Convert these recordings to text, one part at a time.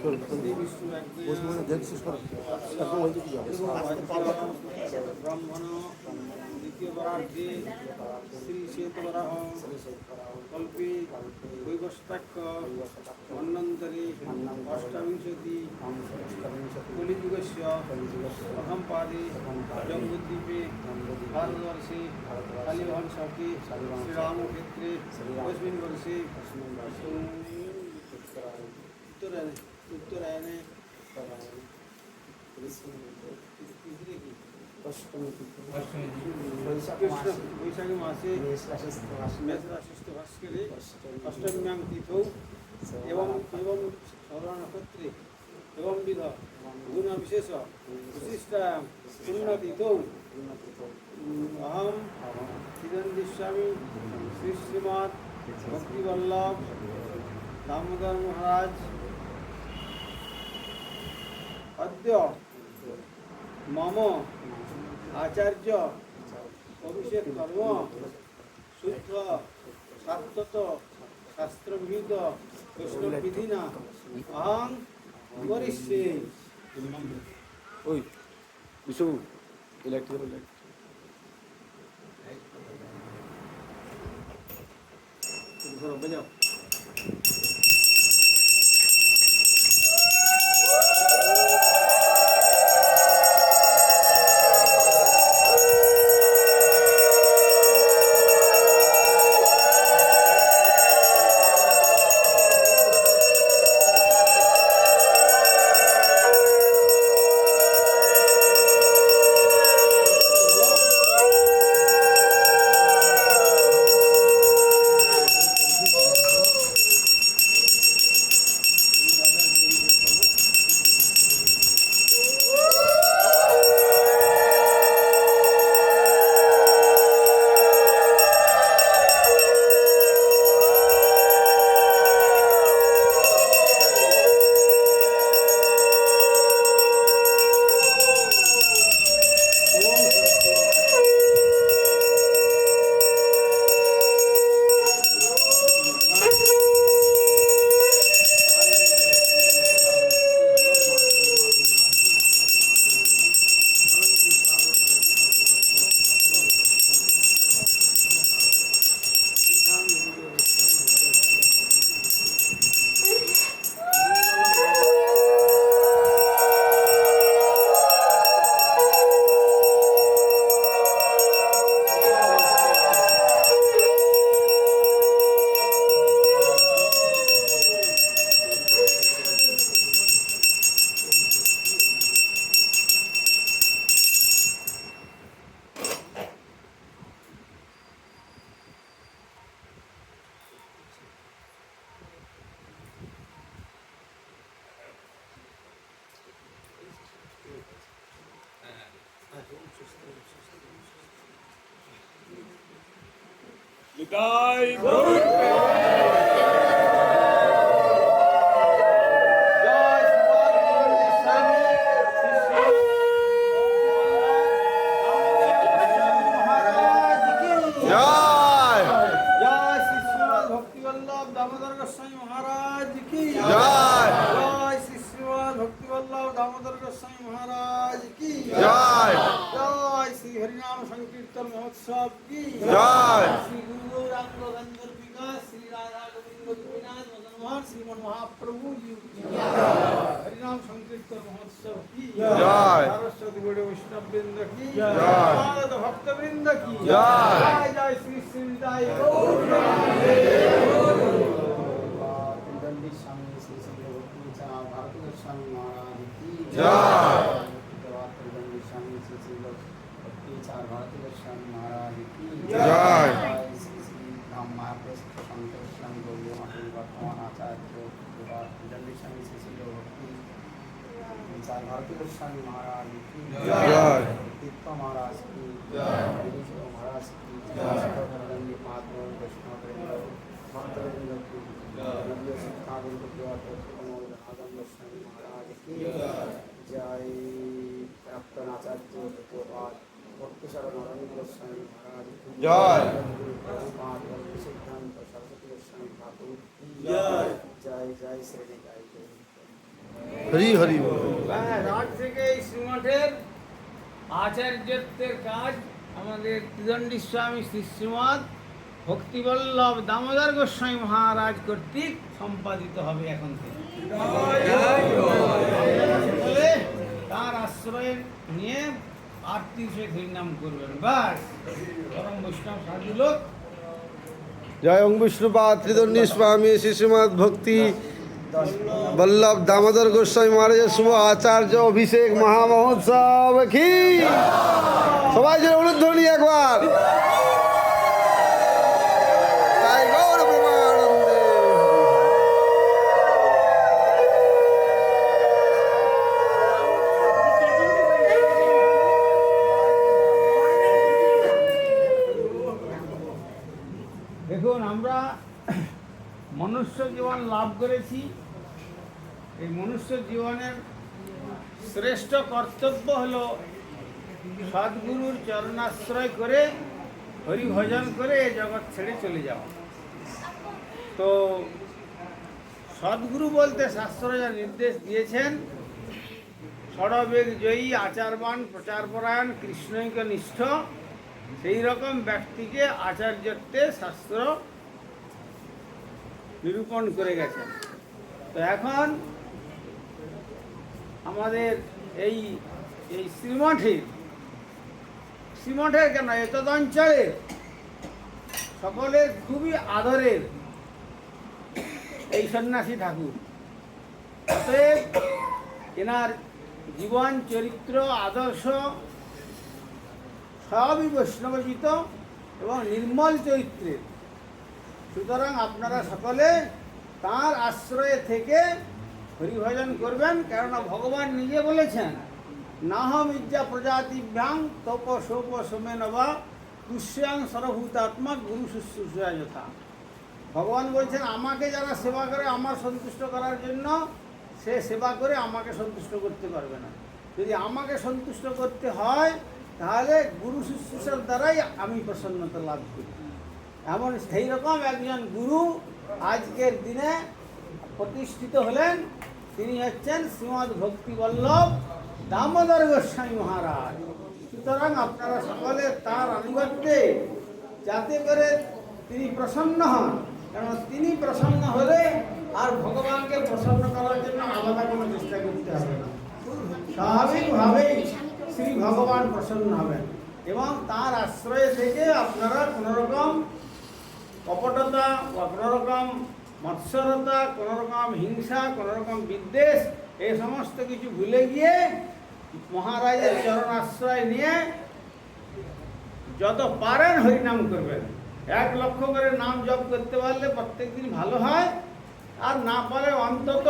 শ্রী বিষ্ণু একদিন পশ্চিমবঙ্গে দেখ শেষ করো একদম ওই দিকে যাবে ব্রাহ্মণ দ্বিতীয় বরার্ধে শ্রী শ্বেতবরাহ কল্পে বৈবস্তাক্ষ মন্বন্তরে অষ্টাবিংশতি কলিযুগস্য প্রথম পাদে জম্বুদ্বীপে ভারতবর্ষে কালীবহন শকে শ্রীরামক্ষেত্রে তস্মিন বর্ষে উত্তরায়ণে উত্তরায়ণে বৈশাখী মাসে মেষ রাশিস্থ ভাস্করে অষ্টম্যাং তিথৌ এবং এবং সৌর নক্ষত্রে এবং বিধ গুণ বিশেষ বিশিষ্টায়াং পুণ্যতিথৌ অহম চিরঞ্জিস্বামী শ্রী ভক্তিবল্লভ দামোদর মহারাজ অদ্য মম আচার্য অভিষেক কর্ম শুদ্ধ শাশ্বত শাস্ত্রবিহিত বৈষ্ণববিধিনা অহং করিষ্যে। ওই বিশু ইলেকট্রিক্যাল ধরো বাজাও। বিদায় গরুর জয় শ্রী স্বামী মহারাজ কি জয় জয় শ্রী কি জয়। জয় শ্রী রাধা গোবিন্দ গোপীনাথ মদন মোহন শ্রীমন মহাপ্রভু হরিনাম সংকীর্তন মহোৎসব কি জয়। সরস্বতী বড় বৈষ্ণব কি জয়। নারদ ভক্তবৃন্দ কি জয়। জয় জয় শ্রী শ্রী জয় স্বামী শ্রী শ্রী ভক্তি ভারতীয় স্বামী মহারাজ কি জয়। দণ্ডী স্বামী শ্রী শ্রী ভক্তি চা ভারতীয় স্বামী মহারাজ কি জয়। শ্রী শ্রী রাম মহাপ্রস্থ সন্তোষ স্বামী গৌরী মঠের বর্তমান আচার্য দণ্ডী স্বামী শ্রী শ্রী ভক্তি চা ভারতীয় স্বামী মহারাজ কি জয়। তীর্থ মহারাজ কি জয়। হরিশ মহারাজ কি দণ্ডী পাত্র বৈষ্ণবৃন্দ ভক্তবৃন্দ কি নদীয় শিক্ষাবৃন্দ কি অর্থকমল আদম গোস্বামী মহারাজ কি জয় প্রাক্তন আচার্য প্রপাত ভক্তিশরণ অরবিন্দ গোস্বামী মহারাজ কি জয়। প্রভুপাদ ভক্তি সিদ্ধান্ত সরস্বতী গোস্বামী ঠাকুর কি জয়। জয় জয় শ্রী জয় জয় হরি হরি। ব্যাস, আজ থেকে এই শ্রীমঠের আচার্যত্বের কাজ আমাদের ত্রিদণ্ডী স্বামী শ্রী শ্রীমৎ ভক্তিবল্লভ দামোদর গোস্বামী মহারাজ কর্তৃক সম্পাদিত হবে এখন থেকে। তার আশ্রয় নিয়ে আরতির সহিত হরিনাম করবেন। বাস পরম বৈষ্ণব সাধু লোক। জয় ওং বিষ্ণুপাদ ত্রিদণ্ডী স্বামী শিশুমাদ ভক্তি। বল্লভ দামোদর গোস্বামী মহারাজের শুভ আচার্য অভিষেক মহামহোৎসব কি? সবাই যে অনুধ্বনি একবার। দেখুন, আমরা মনুষ্য জীবন লাভ করেছি। মনুষ্য জীবনের শ্রেষ্ঠ কর্তব্য হলো সদ্গুরুর চরণাশ্রয় করে হরি ভজন করে এ জগৎ ছেড়ে চলে যাওয়া। তো সদ্গুরু বলতে শাস্ত্র যা নির্দেশ দিয়েছেন, ষড়বেগ জয়ী আচারবান, প্রচারপরায়ণ, কৃষ্ণৈক নিষ্ঠ, সেই রকম ব্যক্তিকে আচার্যত্বে শাস্ত্র নিরূপণ করে গেছেন। তো এখন আমাদের এই এই শ্রীমঠের শ্রীমঠের কেন? এতদ অঞ্চলের সকলের খুবই আদরের এই সন্ন্যাসী ঠাকুর। অতএব এনার জীবন, চরিত্র, আদর্শ সবই বৈষ্ণবজিত এবং নির্মল চরিত্রের। সুতরাং আপনারা সকলে তার আশ্রয়ে থেকে হরিভজন করবেন, কেননা ভগবান নিজে বলেছেন, নাহম ইজ্জা প্রজাতিভ্যাং তপ সোপ সোমে নবা তুষ্যাং সরভূতাত্মা গুরু শুশ্রূষা যথা। ভগবান বলছেন, আমাকে যারা সেবা করে আমার সন্তুষ্ট করার জন্য, সে সেবা করে আমাকে সন্তুষ্ট করতে পারবে না। যদি আমাকে সন্তুষ্ট করতে হয়, তাহলে গুরু শুশ্রূষার দ্বারাই আমি প্রসন্নতা লাভ করি। এমন সেই রকম একজন গুরু আজকের দিনে প্রতিষ্ঠিত হলেন তিনি হচ্ছেন শ্রীমৎ ভক্তি বল্লভ দামোদর গোস্বামী মহারাজ। সুতরাং আপনারা সকলে তার আনুগত্যে যাতে করে তিনি প্রসন্ন হন। কারণ তিনি প্রসন্ন হলে আর ভগবানকে প্রসন্ন করার জন্য আলাদা কোনো চেষ্টা করতে হবে না। স্বাভাবিকভাবেই শ্রী ভগবান প্রসন্ন হবেন এবং তার আশ্রয়ে থেকে আপনারা কোনোরকম কপটতা বা কোনো রকম মৎসরতা কোনো রকম হিংসা কোনো রকম বিদ্বেষ এই সমস্ত কিছু ভুলে গিয়ে মহারাজের চরণ আশ্রয় নিয়ে যত পারেন হরিনাম করবেন। এক লক্ষ করে নাম জপ করতে পারলে প্রত্যেকদিন ভালো হয়। আর না পারে অন্তত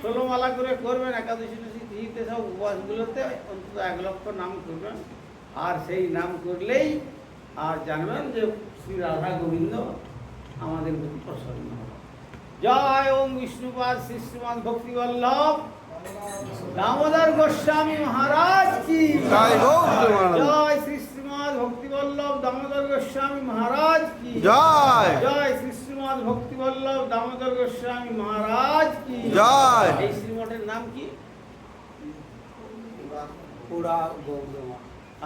ষোলো মালা করে করবেন, একাদশী তিথিতে সব উপবাসগুলোতে অন্তত এক লক্ষ নাম করবেন। আর সেই নাম করলেই আর জানবেন যে শ্রী রাধা গোবিন্দ আমাদের প্রতি প্রসন্ন। জয় ওম বিষ্ণুপাদ শ্রী শ্রীমান ভক্তি বল্লভ। দামোদর গোস্বামী মহারাজ কি? জয় শ্রী শ্রীমান ভক্তি বল্লভ দামোদর গোস্বামী মহারাজ কি? জয়। জয় শ্রী শ্রীমদ ভক্তি বল্লভ দামোদর গোস্বামী মহারাজ কি? জয়। এই শ্রীমঠের নাম কি? পুরা গৌরমা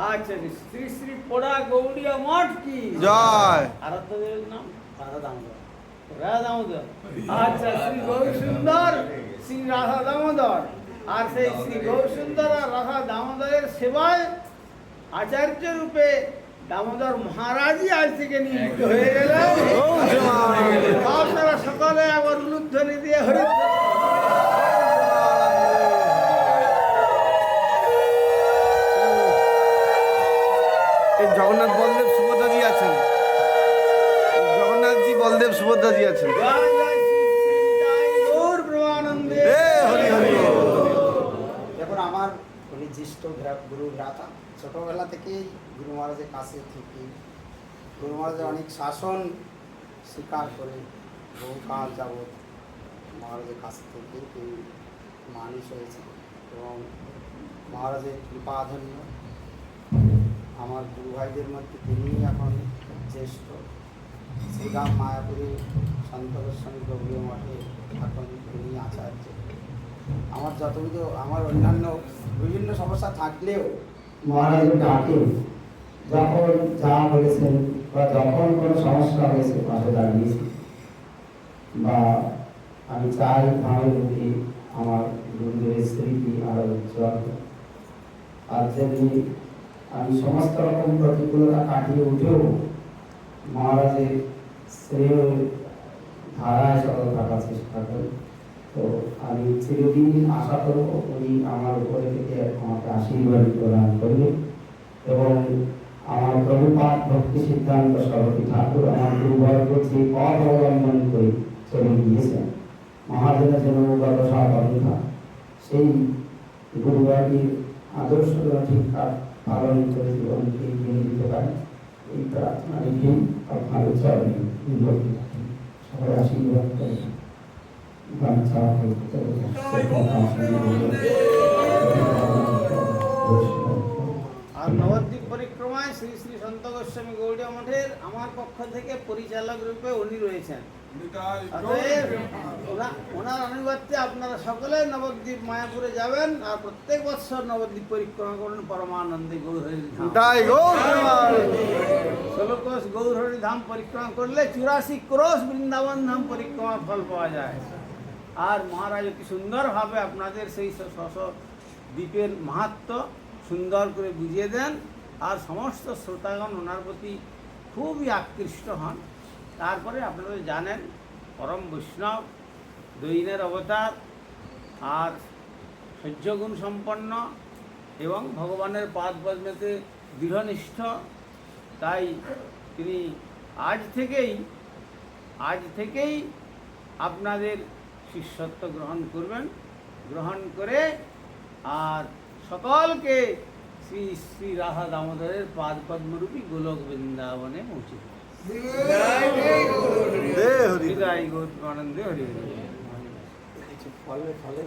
আচ্ছা শ্রী শ্রী পোড়া গৌড়িয়া মঠ কি? জয়। আরাধ্য দেবের নাম? রাধা দামোদর রাধা দামোদর। আচ্ছা শ্রী গৌর সুন্দর শ্রী রাধা দামোদর। আর সেই শ্রী গৌর সুন্দর আর রাধা দামোদরের সেবায় আচার্য রূপে দামোদর মহারাজই আজ থেকে নিযুক্ত হয়ে গেলেন। আপনারা সকলে আবার উলুধ্বনি বল। দেখুন আমার উনি জ্যেষ্ঠ গুরু ভ্রাতা ছোটবেলা থেকেই গুরু মহারাজের কাছে থেকে। গুরু মহারাজের অনেক শাসন স্বীকার করে। বহুকাল যাবৎ মহারাজের কাছ থেকে তিনি মানুষ হয়েছে এবং মহারাজের কৃপাধন্য আমার গুরু ভাইদের মধ্যে তিনি এখন জ্যেষ্ঠ। শ্রীরাম মায়াপুরী সন্ত গোস্বামী গৌরীয় মঠে এখন তিনি আচার্য। আমার যতবিধ আমার অন্যান্য বিভিন্ন সমস্যা থাকলেও মহারাজ ডাকে, যখন যা বলেছেন বা যখন কোনো সমস্যা হয়েছে পাশে দাঁড়িয়েছি বা আমি চাই লোকে আমার গুরুদেবের স্মৃতি আরও উজ্জ্বল আর যেমনি আমি সমস্ত রকম প্রতিকূলতা কাটিয়ে উঠেও মহারাজের শ্রেয় ধারায় সদল থাকার চেষ্টা করি। তো আমি চিরদিন আশা করব উনি আমার উপরে থেকে আমাকে আশীর্বাদ প্রদান করবে এবং আমার প্রভুপাত ভক্তি সিদ্ধান্ত সরস্বতী ঠাকুর আমার গুরুবর্গ যে পথ অবলম্বন করে চলে গিয়েছেন। মহাজনের জন্য ব্যবসা পন্থা সেই গুরুবর্গের আদর্শ ঠিকঠাক পালন করে জীবনকে এগিয়ে দিতে পারে এই প্রার্থনা রেখেই আপনাদের চরণে। সবাই আশীর্বাদ শ্রী শ্রী সন্ত গোস্বামী গৌড়িয়া মঠের আমার পক্ষ থেকে পরিচালক রূপে উনি রয়েছেন। ওনার আনুগত্যে আপনারা সকলে নবদ্বীপ মায়াপুরে যাবেন আর প্রত্যেক বছর নবদ্বীপ পরিক্রমা করুন পরমানন্দে ষোলো গৌরহরি ধাম পরিক্রমা করলে চুরাশি ক্রোশ বৃন্দাবন ধাম পরিক্রমা ফল পাওয়া যায়। আর মহারাজ অতি সুন্দরভাবে আপনাদের সেই দ্বীপের মাহাত্ম সুন্দর করে বুঝিয়ে দেন। আর সমস্ত শ্রোতাগণ ওনার প্রতি খুবই আকৃষ্ট হন। তারপরে আপনারা জানেন, পরম বৈষ্ণব, দৈনের অবতার, আর সহ্যগুণ সম্পন্ন এবং ভগবানের পাদ পদ্মেতে দৃঢ়নিষ্ঠ। তাই তিনি আজ থেকেই আজ থেকেই আপনাদের শিষ্যত্ব গ্রহণ করবেন, গ্রহণ করে আর সকলকে শ্রী শ্রী রাধা দামোদরের পাদ পদ্মরূপী গোলক বৃন্দাবনে পৌঁছে দেবেন। দে হরি হরি হরি। ফলে ফলে